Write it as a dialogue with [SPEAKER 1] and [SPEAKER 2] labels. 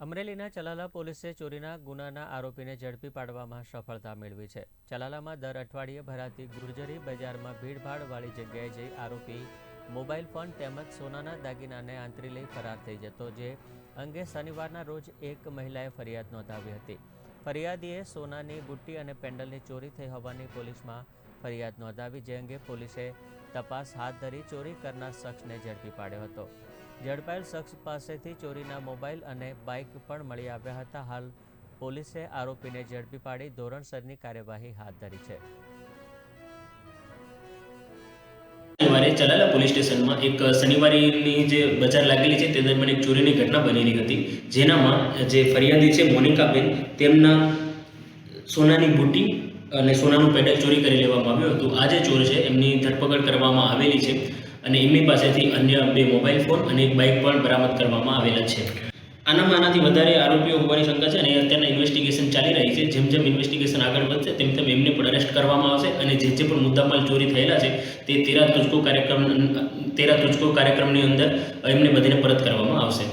[SPEAKER 1] અમરેલીના ચલાલા પોલીસે ચોરીના ગુનાના આરોપીને ઝડપી પાડવામાં સફળતા મેળવી છે. ચલાલામાં દર અઠવાડિયે ભરાતી ગુર્જરી બજારમાં ભીડભાડવાળી જગ્યાએ જઈ આરોપી મોબાઈલ ફોન તેમજ સોનાના દાગીનાને આંતરી લઈ ફરાર થઈ જતો, જે અંગે શનિવારના રોજ એક મહિલાએ ફરિયાદ નોંધાવી હતી. ફરિયાદીએ સોનાની બુટ્ટી અને પેન્ડલની ચોરી થઈ હોવાની પોલીસમાં ફરિયાદ નોંધાવી, જે અંગે પોલીસે તપાસ હાથ ધરી ચોરી કરનાર શખ્સને ઝડપી પાડ્યો હતો. ઝડપાયેલ શખ્સ પાસેથી ચોરીના મોબાઈલ અને બાઇક પણ મળી આવ્યા હતા. હાલ પોલીસે આરોપીને ઝડપી પાડી ધોરણસરની કાર્યવાહી હાથ ધરી છે.
[SPEAKER 2] શનિવારે ચલાલા પોલીસ સ્ટેશનમાં એક શનિવારની જે બજાર લાગેલી છે, તે દરમિયાન એક ચોરીની ઘટના બનેલી હતી. જેનામાં જે ફરિયાદી છે, મોનિકાબેન, તેમના સોનાની બુટ્ટી અને સોનાનું પેડલ ચોરી કરી લેવામાં આવ્યું હતું. આ જે ચોર છે, એમની ધરપકડ કરવામાં આવેલી છે. અને એમની પાસેથી અન્ય બે મોબાઈલ ફોન અને એક બાઇક પણ બરામદ કરવામાં આવેલા છે. આનામાં આનાથી વધારે આરોપીઓ હોવાની શંકા છે અને અત્યારના ઇન્વેસ્ટિગેશન ચાલી રહી છે. જેમ જેમ ઇન્વેસ્ટિગેશન આગળ વધશે, તેમ તેમ એમને પણ અરેસ્ટ કરવામાં આવશે અને જે જે પણ મુદ્દામાલ ચોરી થયેલા છે, તે તેરા તુજકો કાર્યક્રમ, તેરા તુજકો કાર્યક્રમની અંદર એમને બધીને પરત કરવામાં આવશે.